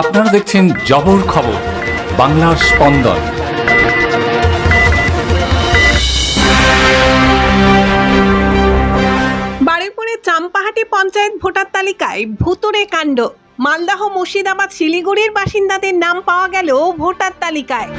আপনারা দেখছেন জবর খবর, বাংলার স্পন্দন। বারুইপুরের চাম্পাহাটি পঞ্চায়েত ভোটার তালিকায় ভুতুরে কাণ্ড। মালদাহ মুর্শিদাবাদ শিলিগুড়ির বাসিন্দাদের নাম পাওয়া গেল ভোটার তালিকায়।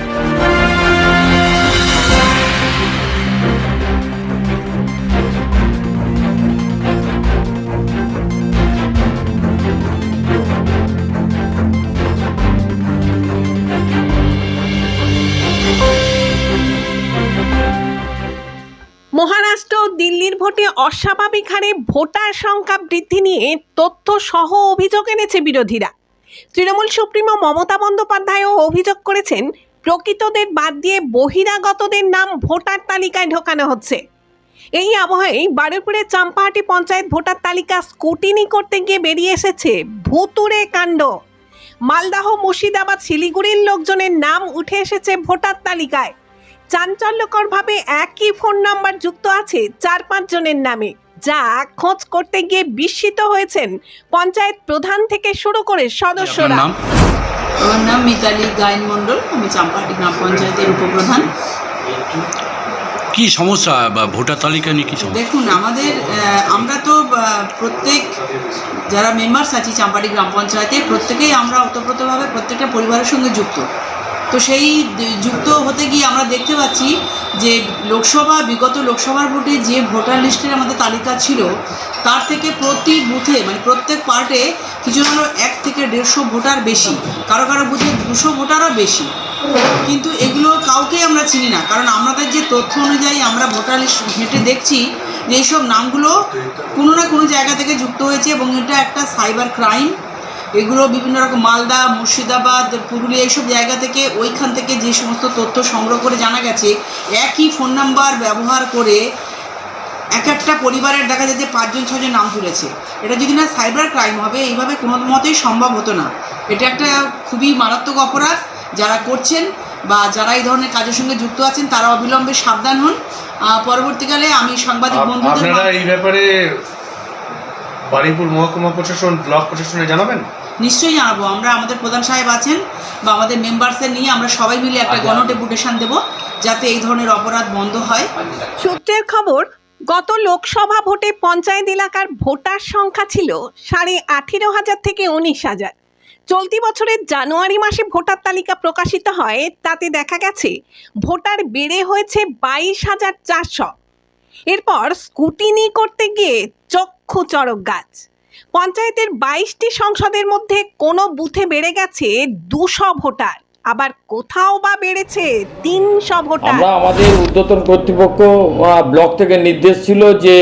ভোটে অস্বাভাবিক হারে ভোটার সংখ্যা বৃদ্ধি নিয়ে তথ্য সহ অভিযোগ এনেছে বিরোধীরা। তৃণমূল সুপ্রিমো মমতা বন্দ্যোপাধ্যায়ও অভিযোগ করেছেন, প্রকৃতদের বাদ দিয়ে বহিরাগতদের নাম ভোটার তালিকায় ঢোকানো হচ্ছে। এই আবহে বারুইপুরের চাম্পাহাটি পঞ্চায়েত ভোটার তালিকা স্কুটিনি করতে গিয়ে বেরিয়ে এসেছে ভুতুরে কাণ্ড। মালদাহ, মুর্শিদাবাদ, শিলিগুড়ির লোকজনের নাম উঠে এসেছে ভোটার তালিকায়। চাঞ্চল্যকরভাবে একই ফোন নাম্বার যুক্ত আছে চার পাঁচ জনের নামে যা খোঁজ করতে গিয়ে বিস্মিত হয়েছেন পঞ্চায়েত প্রধান থেকে শুরু করে সদস্যরা। নাম? আমার নাম মিতালি গায়ন মণ্ডল আমি চাম্পাহাটি গ্রাম পঞ্চায়েতের উপপ্রধান। কি সমস্যা বা ভোটার তালিকা নিয়ে কি সমস্যা? দেখুন আমাদের আমরা তো প্রত্যেক যারা মেম্বার্স আছি চাম্পাটি গ্রাম পঞ্চায়েতে প্রত্যেকেই আমরা ওতপ্রোতভাবে প্রত্যেকটা পরিবারের সঙ্গে যুক্ত। তো সেই যুক্ত হতে গিয়ে আমরা দেখতে পাচ্ছি যে লোকসভা, বিগত লোকসভার ভোটে যে ভোটার লিস্টের আমাদের তালিকা ছিল, তার থেকে প্রতি বুথে মানে প্রত্যেক পার্টে কিছু হলো এক থেকে দেড়শো ভোটার বেশি। কারও কারও বুথে দুশো ভোটারও বেশি। কিন্তু এগুলো কাউকে আমরা চিনি না। কারণ আমাদের যে তথ্য অনুযায়ী আমরা ভোটার লিস্ট ঘেঁটে দেখছি যে এইসব নামগুলো কোনো না কোনো জায়গা থেকে যুক্ত হয়েছে এবং এটা একটা সাইবার ক্রাইম। এগুলো বিভিন্ন রকম মালদা মুর্শিদাবাদ পুরুলিয়া এইসব জায়গা থেকে ওইখান থেকে যে সমস্ত তথ্য সংগ্রহ করে জানা গেছে একই ফোন নাম্বার ব্যবহার করে এক একটা পরিবারের দেখা যায় যে পাঁচজন ছজন নাম তুলেছে। এটা যদি না সাইবার ক্রাইম হবে এইভাবে কোনো মতেই সম্ভব হতো না। এটা একটা খুবই মারাত্মক অপরাধ। যারা করছেন বা যারা এই ধরনের কাজের সঙ্গে যুক্ত আছেন তারা অবিলম্বে সাবধান হন। পরবর্তীকালে আমি সাংবাদিক বন্ধুদের এই ব্যাপারে বারুইপুর মহকুমা প্রশাসন ব্লক প্রশাসনে জানাবেন? নিশ্চয়ই জানাব। আমরা আমাদের প্রধান সাহেব আছেন বা আমাদের মেম্বার্সদের নিয়ে আমরা সবাই মিলে একটা গণ ডেপুটেশন দেবো যাতে এই ধরনের অপরাধ বন্ধ হয়। সূত্রের খবর গত লোকসভা ভোটে পঞ্চায়েত এলাকার ভোটার সংখ্যা ছিল সাড়ে আঠেরো হাজার থেকে উনিশ হাজার। চলতি বছরের জানুয়ারি মাসে ভোটার তালিকা প্রকাশিত হয় তাতে দেখা গেছে ভোটার বেড়ে হয়েছে বাইশ হাজার চারশো। এরপর স্কুটিনি করতে গিয়ে চক্ষু চড়ক গাছ। পঞ্চায়েতের বাইশটি সংসদের মধ্যে কোনো বুথে বেড়ে গেছে দুশো ভোটার। আবার কোথাও বা বেড়েছে তিনশো ভোটার। আমরা আমাদের ঊর্ধ্বতন কর্তৃপক্ষ ব্লক থেকে নির্দেশ ছিল যে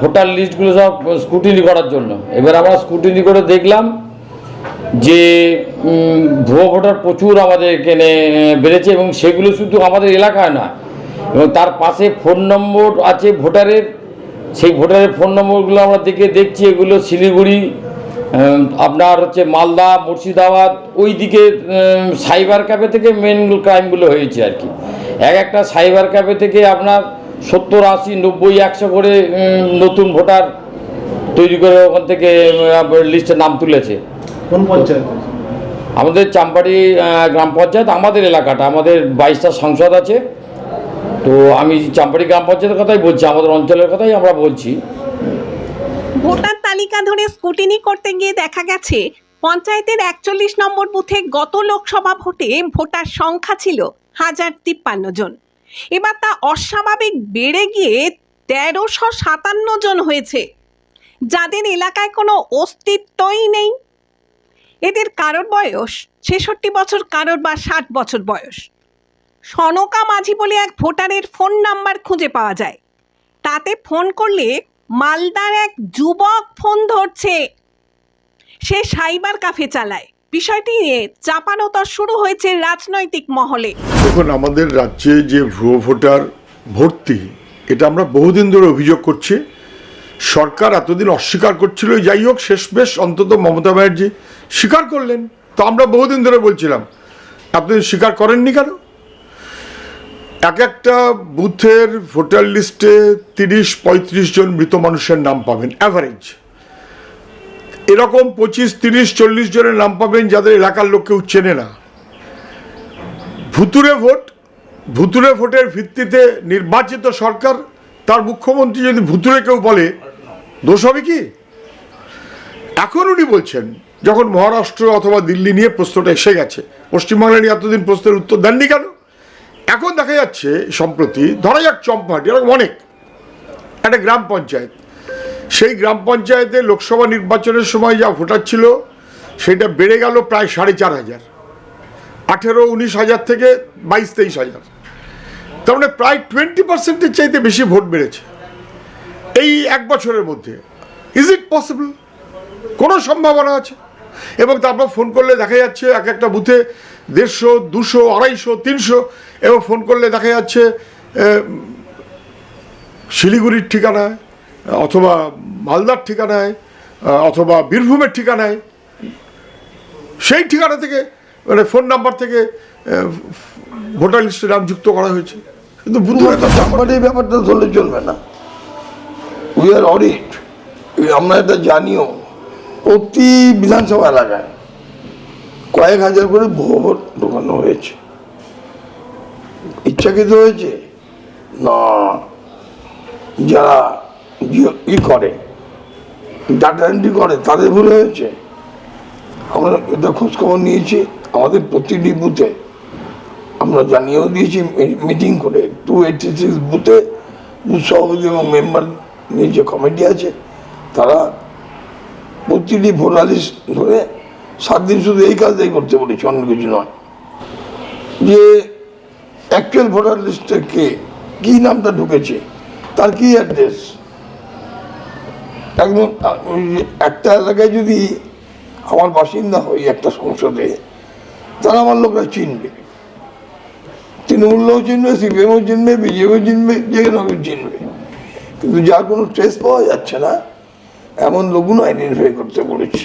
ভোটার লিস্টগুলো সব স্কুটিনি করার জন্য। এবার আমরা স্কুটিনি করে দেখলাম যে ভুয়ো ভোটার প্রচুর আমাদের এখানে বেড়েছে এবং সেগুলো শুধু আমাদের এলাকায় না এবং তার পাশে ফোন নম্বর আছে ভোটারের। সেই ভোটারের ফোন নম্বরগুলো আমরা দেখে দেখছি এগুলো শিলিগুড়ি আপনার হচ্ছে মালদা মুর্শিদাবাদ ওই দিকে সাইবার ক্যাফে থেকে মেন ক্রাইমগুলো হয়েছে আর কি। এক একটা সাইবার ক্যাফে থেকে আপনার সত্তর আশি নব্বই একশো করে নতুন ভোটার তৈরি করে ওখান থেকে লিস্টে নাম তুলেছে। কোন পঞ্চায়েত? আমাদের চাম্পাড়ি গ্রাম পঞ্চায়েত আমাদের এলাকাটা আমাদের বাইশটা সংসদ আছে। তো আমি চাম্পাড়ি গ্রাম পঞ্চায়েতের কথাই বলছি, আমাদের অঞ্চলের কথাই আমরা বলছি। ভোটার তালিকা ধরে স্কুটিনি করতে গিয়ে দেখা গেছে, পঞ্চায়েতের একচল্লিশ নম্বর বুথে গত লোকসভা ভোটে ভোটার সংখ্যা ছিল হাজার তিপ্পান্ন জন। এবার তা অস্বাভাবিক বেড়ে গিয়ে তেরোশো সাতান্ন জন হয়েছে। যাদের এলাকায় কোনো অস্তিত্বই নেই। এদের কারোর বয়স ছেষট্টি বছর, কারোর বা ষাট বছর বয়স। সনকা মাঝি বলে এক ভোটারের ফোন নাম্বার খুঁজে পাওয়া যায়। তাতে ফোন করলে মালদার এক যুবক ফোন ধরছে। সে সাইবার কাফে চালায়। বিষয়টি নিয়ে চাপানোতর শুরু হয়েছে রাজনৈতিক মহলে। দেখুন, আমাদের রাজ্যে যে ভুয়ো ভোটার ভর্তি, এটা আমরা বহুদিন ধরে অভিযোগ করছি। সরকার এতদিন অস্বীকার করছিল, যাই হোক শেষ বেশ অন্তত মমতা ব্যানার্জি স্বীকার করলেন। তো আমরা বহুদিন ধরে বলছিলাম, আপনি স্বীকার করেননি কেন? এক একটা বুথের ভোটার লিস্টে তিরিশ, পঁয়ত্রিশ জন মৃত মানুষের নাম পাবেন অ্যাভারেজ এরকম পঁচিশ, তিরিশ, চল্লিশ জনের নাম পাবেন যাদের এলাকার লোক কেউ চেনে না। ভুতুরে ভোট ভুতুরে ভোটের ভিত্তিতে নির্বাচিত সরকার, তার মুখ্যমন্ত্রী যদি ভুতুরে কেউ বলে, দোষ হবে কি? এখন উনি বলছেন, যখন মহারাষ্ট্র অথবা দিল্লি নিয়ে প্রশ্নটা এসে গেছে পশ্চিমবাংলা নিয়ে এতদিন প্রশ্নের উত্তর দেননি কেন? এখন দেখা যাচ্ছে, সম্প্রতি ধরা যাক চম্পাহাটি, এরকম অনেক, একটা গ্রাম পঞ্চায়েত। সেই গ্রাম পঞ্চায়েতে লোকসভা নির্বাচনের সময় যা ভোটার ছিল, সেটা বেড়ে গেল প্রায় সাড়ে চার হাজার। আঠেরো, উনিশ হাজার থেকে বাইশ, তেইশ হাজার। তার মানে প্রায় টোয়েন্টি পার্সেন্টের চাইতে বেশি ভোট বেড়েছে। এই এক বছরের মধ্যে। ইজ ইট পসিবল কোনো সম্ভাবনা আছে? এবং তারপর ফোন করলে দেখা যাচ্ছে এক একটা বুথে দেড়শো দুশো আড়াইশো তিনশো এবং ফোন করলে দেখা যাচ্ছে শিলিগুড়ির ঠিকানায় অথবা মালদার ঠিকানায় অথবা বীরভূমের ঠিকানায় সেই ঠিকানা থেকে মানে ফোন নাম্বার থেকে ভোটার লিস্টে নাম যুক্ত করা হয়েছে। কিন্তু তো এই ব্যাপারটা ধরলে চলবে না। উই আর অডিট আমরা এটা জানিও। প্রতি বিধানসভা এলাকায় কয়েক হাজার করে ভোট ঢোকানো হয়েছে। ইচ্ছাকৃত হয়েছে? না। যারা ই- করে ডাটা এন্ট্রি করে, তাদের ভুল হয়েছে। আমরা এটা খোঁজখবর নিয়েছি, আমাদের প্রতিটি বুথে আমরা জানিয়েও দিয়েছি মিটিং করে টু এইটটি সিক্স বুথে বুথ সভাপতি এবং মেম্বার নিয়ে যে কমিটি আছে, তারা প্রতিটি ভোটার ধরে সাত দিন শুধু এই কাজটাই করতে বলেছি, অন্য কিছু নয়। যে অ্যাকচুয়াল ভোটার লিস্টে কে, কী নামটা ঢুকেছে, তার কি অ্যাড্রেস একদম একটা এলাকায় যদি আমার বাসিন্দা হই একটা সংসদে তারা আমার লোকরা চিনবে। তৃণমূলও চিনবে, সিপিএমও চিনবে, বিজেপিও চিনবে, যে কোনো চিনবে। কিন্তু যার কোনো ট্রেস পাওয়া যাচ্ছে না এমন লোকগুলো আইডেন্টিফাই করতে বলেছি।